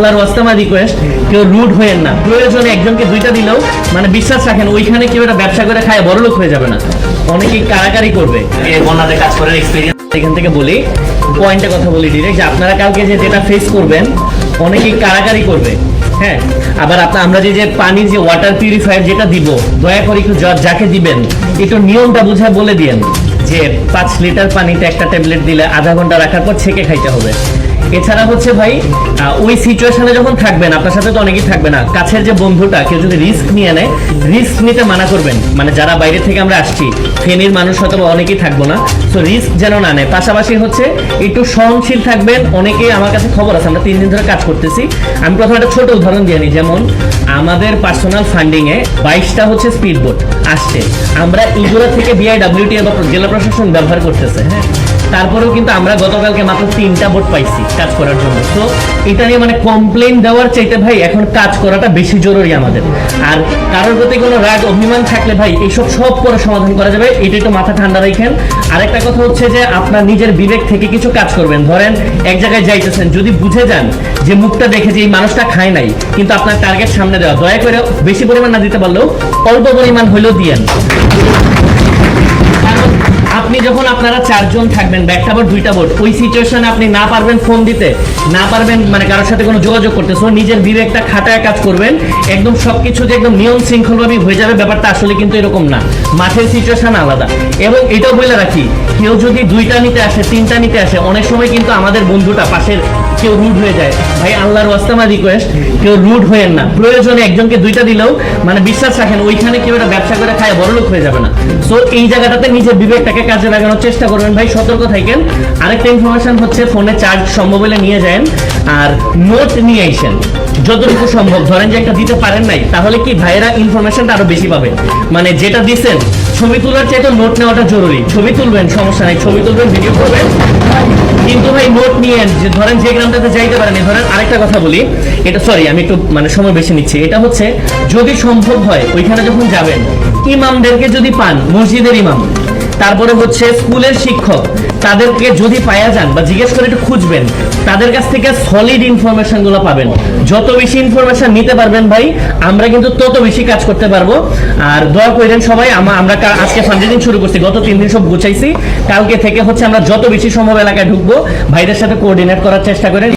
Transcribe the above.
আল্লাহর ওয়াস্তামা রিকোয়েস্ট কেউ রুড হয়েন না। প্রয়োজনে একজনকে দুইটা দিলেও মানে বিশ্বাস রাখেন ওইখানে কেউ একটা ব্যবসা করে খায় বড় লোক হয়ে যাবে না। অনেকেই কারাকারি করবে। বন্যাতে কাজ করার এক্সপিরিয়েন্স এখান থেকে বলি পয়েন্টে কথা বলি ডিরেক্ট যে আপনারা কালকে যে যেটা ফেস করবেন অনেকেই কারাকারি করবে। হ্যাঁ আবার আপনার আমরা যে যে পানির যে ওয়াটার পিউরিফায়ার যেটা দিব দয়া করে একটু যাকে দিবেন একটু নিয়মটা বুঝায় বলে দিয়েন। যে পাঁচ লিটার পানিতে একটা ট্যাবলেট দিলে আধা ঘণ্টা রাখার পর ছেঁকে খাইতে হবে। এছাড়া হচ্ছে ভাই ওই সিচুয়েশনে যখন থাকবেন, আপনার সাথে তো অনেকেই থাকবে না, কাছের যে বন্ধুটা, কেউ যদি রিস্ক নিয়ে নেয় রিস্ক নিতে মানা করবেন। মানে যারা বাইরে থেকে আমরা আসছি, ফেনীর মানুষ হয়তো অনেকেই থাকব না। তো রিস্ক যেন না নেয়। পাশাপাশি হচ্ছে, একটু সহনশীল থাকবেন। অনেকেই আমার কাছে খবর আছে, আমরা তিন দিন ধরে কাজ করতেছি। আমি প্রথমে একটা ছোট উদাহরণ দিয়ে নিই, যেমন, আমাদের পার্সোনাল ফান্ডিং এ বাইশটা হচ্ছে স্পিড বোট আসছে। আমরা এগুলো থেকে বিআইডব্লিউটি বা জেলা প্রশাসন ব্যবহার করতেছে হ্যাঁ? তারপরেও কিন্তু আমরা গতকালকে মাত্র তিনটা বোট পাইছি কাজ করার জন্য। তো এটা নিয়ে মানে কমপ্লেন দেওয়ার চাইতে ভাই এখন কাজ করাটা বেশি জরুরি আমাদের। আর কারোর প্রতি কোনো রাগ, অভিমান থাকলে ভাই এইসব সব করে সমাধান করা যাবে, এটা একটু মাথা ঠান্ডা রাখেন। আরেকটা কথা হচ্ছে যে আপনার নিজের বিবেক থেকে কিছু কাজ করবেন। ধরেন, এক জায়গায় যাইতেছেন, যদি বুঝে যান যে মুখটা দেখে যে এই মানুষটা খায় নাই, কিন্তু আপনার টার্গেট সামনে দেওয়া, দয়া করে বেশি পরিমাণ না দিতে পারলেও অল্প পরিমাণ হলেও দিয়েন। যখন আপনারা চারজন থাকবেন বা একটা বোর্ড, দুইটা বোর্ড, ওই সিচুয়েশনে আপনি না পারবেন ফোন দিতে, না পারবেন মানে কারোর সাথে কোনো যোগাযোগ করতে। সো নিজের বিবেকটা খাটায় কাজ করবেন। একদম সব কিছু যে একদম নিয়ম শৃঙ্খলভাবে হয়ে যাবে, ব্যাপারটা আসলে কিন্তু এরকম না। মাঠের সিচুয়েশন আলাদা। এবং এটাও বলে রাখি, কেউ যদি দুইটা নিতে আসে, তিনটা নিতে আসে, অনেক সময় কিন্তু আমাদের বন্ধুটা, পাশের কেউ রুড হয়ে যায়। ভাই, আল্লাহর ওয়াস্তামা রিকোয়েস্ট কেউ রুড হয়েন না। প্রয়োজনে একজনকে দুইটা দিলেও মানে বিশ্বাস রাখেন, ওইখানে কেউ একটা ব্যবসা করে খায় বড় লোক হয়ে যাবে না। সো এই জায়গাটাতে নিজের বিবেকটাকে কাজে লাগানোর চেষ্টা করবেন। ভাই, সতর্ক থাকেন। আরেকটা ইনফরমেশন হচ্ছে ফোনে চার্জ সম্ভব হলে নিয়ে যান। আর নোট নিয়ে আইসেন যতটুকু সম্ভব। ধরেন যে একটা দিতে পারেন নাই, তাহলে কি ভাইয়েরা ইনফরমেশনটা আরও বেশি পাবে? মানে যেটা দিছেন, ছবি তোলার চাইতে নোট নেওয়াটা জরুরি। ছবি তুলবেন, সমস্যা নাই, ছবি তুলবেন ভিডিও করবেন। কিন্তু ভাই নোট নিয়েন যে ধরেন যে গ্রামটাতে যাইতে পারেন ধরেন আরেকটা কথা বলি। এটা সরি আমি একটু মানে সময় বেশি নিচ্ছি। এটা হচ্ছে, যদি সম্ভব হয়, ওইখানে যখন যাবেন, ইমামদেরকে যদি পান, মসজিদের ইমাম তারপরে হচ্ছে স্কুলের শিক্ষক, তাদেরকে যদি পাওয়া যান বা জিজ্ঞেস করে একটু খুঁজবেন, তাদের কাছ থেকে সলিড ইনফরমেশনগুলো পাবেন। যত বেশি ইনফরমেশন নিতে পারবেন ভাই, আমরা কিন্তু তত বেশি কাজ করতে পারব। আর দয়া করেন সবাই আমরা আজকে ফান্ডিং শুরু করছি, গত তিন দিন সব গুছাইছি। কালকে থেকে হচ্ছে আমরা যত বেশি সম্ভব এলাকায় ঢুকবো, ভাইদের সাথে কোঅর্ডিনেট করার চেষ্টা করেন।